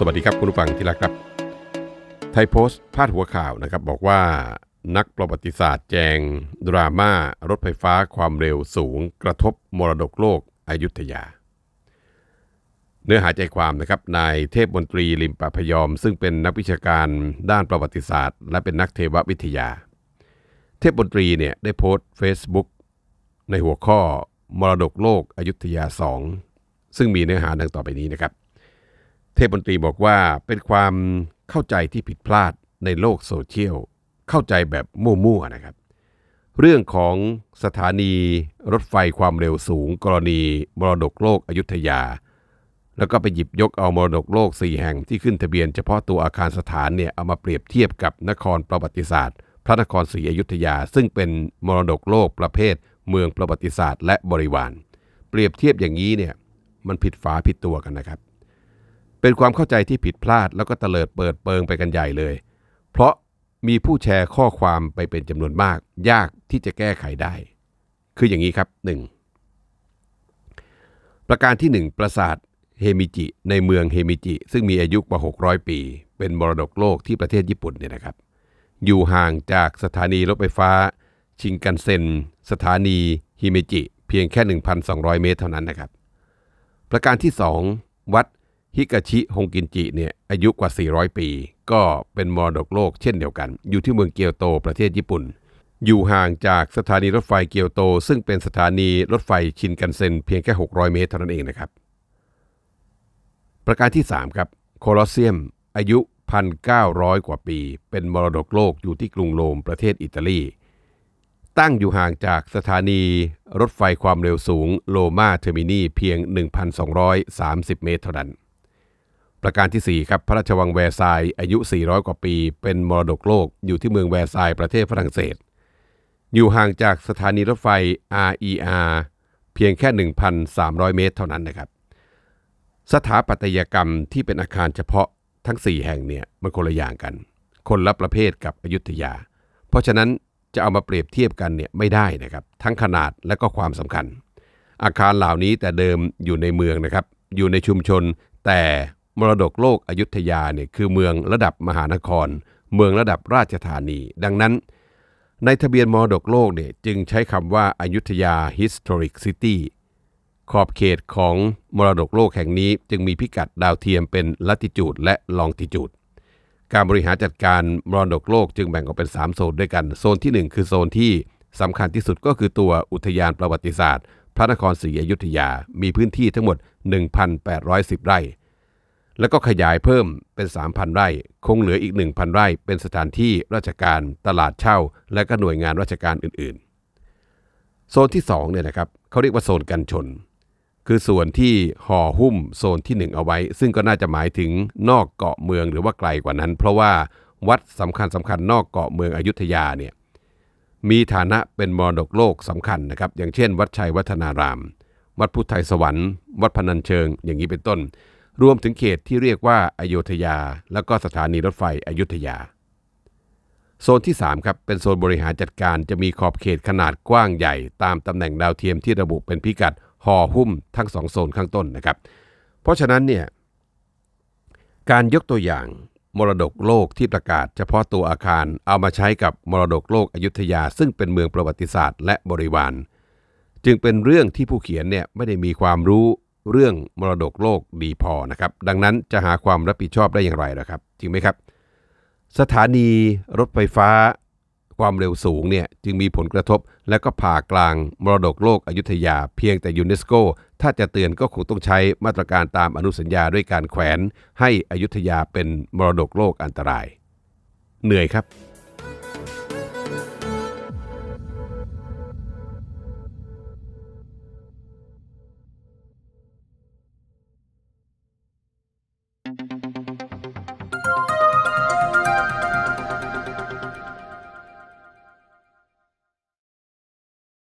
สวัสดีครับคุณผู้ฟังที่รักครับ ไทยโพสต์พาดหัวข่าวนะครับ บอกว่านักประวัติศาสตร์แจง ดราม่า รถไฟฟ้าความเร็วสูง กระทบมรดกโลกอยุธยา เนื้อหาใจความนะครับนายเทพมนตรีลิมปะพยอม ซึ่งเป็นนักวิชาการด้านประวัติศาสตร์ และเป็นนักเทววิทยา เทพมนตรีเนี่ยได้โพสต์ Facebook ในหัวข้อมรดกโลกอยุธยา 2 ซึ่งมีเนื้อหาดังต่อไปนี้นะครับ เทพมนตรีบอกว่าเป็นความเข้าใจที่ผิดพลาดในโลกโซเชียล เข้าใจแบบมั่วๆนะครับ เรื่องของสถานีรถไฟความเร็วสูง กรณีมรดกโลกอยุธยา แล้วก็ไปหยิบยกเอามรดกโลก 4 แห่งที่ขึ้นทะเบียนเฉพาะตัวอาคารสถานเนี่ยเอามาเปรียบเทียบกับนครประวัติศาสตร์ พระนครศรีอยุธยา ซึ่งเป็นมรดกโลกประเภท เมืองประวัติศาสตร์ และบริวาร เปรียบเทียบอย่างนี้เนี่ยมันผิดฝาผิดตัวกันนะครับ เป็นความเข้าใจที่ผิดพลาดแล้วก็เตลิดเปิดเปิงไปกันใหญ่เลย เพราะมีผู้แชร์ข้อความไปเป็นจำนวนมาก ยากที่จะแก้ไขได้ คืออย่างนี้ครับ 1. ประการที่ 1 ปราสาทเฮมิจิ ในเมืองเฮมิจิ ซึ่งมีอายุกว่า 600 ปี เป็นมรดกโลกที่ประเทศญี่ปุ่นเนี่ยนะครับ อยู่ห่างจากสถานีรถไฟฟ้า ชิงกันเซ็น สถานีฮิเมจิ เพียงแค่ 1,200 เมตรเท่านั้นนะครับ ประการที่ 2 วัด ฮิกาชิฮงกินจิเนี่ยอายุกว่า 400 ปี ก็เป็นมรดกโลกเช่นเดียวกัน อยู่ที่เมืองเกียวโตประเทศญี่ปุ่น อยู่ห่างจากสถานีรถไฟเกียวโต ซึ่งเป็นสถานีรถไฟชินกันเซ็นเพียงแค่ 600 เมตรเท่านั้นเองนะครับ ประการที่ 3 ครับโคลอสเซียมอายุ 1,900 กว่าปี เป็นมรดกโลกอยู่ที่กรุงโรมประเทศอิตาลี ตั้งอยู่ห่างจากสถานีรถไฟความเร็วสูงโลมาเทอร์มินีเพียง 1,230 เมตรเท่านั้น ประการที่ 4 ครับ พระราชวังแวร์ซายน์อายุ 400 กว่าปี เป็นมรดกโลกอยู่ที่เมืองแวร์ซายประเทศฝรั่งเศส อยู่ห่างจากสถานีรถไฟ RER เพียงแค่ 1,300 เมตรเท่านั้นนะครับ สถาปัตยกรรมที่เป็นอาคารเฉพาะทั้ง 4 แห่งเนี่ยมันคนละอย่างกัน คนละประเภทกับอยุธยา เพราะฉะนั้นจะเอามาเปรียบเทียบกันเนี่ยไม่ได้นะครับ ทั้งขนาดและก็ความสำคัญ อาคารเหล่านี้แต่เดิมอยู่ในเมืองนะครับ อยู่ในชุมชนแต่ มรดกโลกอยุธยาเนี่ยคือเมืองระดับมหานคร เมืองระดับราชธานี ดังนั้น ในทะเบียนมรดกโลกเนี่ยจึงใช้คำว่าอายุทยา Historic City ขอบเขตของมรดกโลกแห่งนี้จึงมีพิกัดดาวเทียมเป็นลัติจูดและลองติจูดการบริหารจัดการมรดกโลกจึงแบ่งออกเป็น 3 โซนด้วยกัน โซนทีหนึ่1 คือโซนที่สำคัญที่สุดก็คือตัวอุทยานประวัติศาสตร์ พระนครศรีอยุธยา มีพื้นที่ทั้งหมด 1,810 ไร่ แล้วก็ขยายเพิ่มเป็น 3,000 ไร่ คงเหลืออีก 1,000 ไร่ เป็นสถานที่ราชการตลาดเช่า และก็หน่วยงานราชการอื่นๆ โซนที่2เนี่ยนะครับเขาเรียกว่าโซนกันชน คือส่วนที่ห่อหุ้มโซนที่ 1 เอาไว้ ซึ่งก็น่าจะหมายถึงนอกเกาะเมืองหรือว่าไกลกว่านั้น เพราะว่าวัดสำคัญสำคัญนอกเกาะเมืองอยุธยาเนี่ยมีฐานะเป็นมรดกโลกสำคัญนะครับอย่างเช่น วัดชัยวัฒนาราม วัดพุทธไทยสวรรค์ วัดพนัญเชิง อย่างนี้เป็นต้น รวมถึงเขตที่เรียกว่าอโยธยา แล้วก็สถานีรถไฟอยุธยา โซนที่ 3 ครับเป็นโซนบริหารจัดการจะมีขอบเขตขนาดกว้างใหญ่ ตามตำแหน่งดาวเทียมที่ระบุเป็นพิกัดห่อหุ้มทั้งสองโซนข้างต้นนะครับ เพราะฉะนั้นเนี่ยการยกตัวอย่างมรดกโลกที่ประกาศเฉพาะตัวอาคารเอามาใช้กับมรดกโลกอยุธยา ซึ่งเป็นเมืองประวัติศาสตร์และบริวาร จึงเป็นเรื่องที่ผู้เขียนเนี่ยไม่ได้มีความรู้ เรื่องมรดกโลกดีพอนะครับ ดังนั้นจะหาความรับผิดชอบได้อย่างไรนะครับ จริงไหมครับ สถานีรถไฟฟ้าความเร็วสูงเนี่ยจึงมีผลกระทบ และก็ผ่ากลางมรดกโลกอยุธยา เพียงแต่ยูเนสโก ถ้าจะเตือนก็คงต้องใช้มาตรการตามอนุสัญญาด้วยการแขวน ให้อยุธยาเป็นมรดกโลกอันตราย เหนื่อยครับ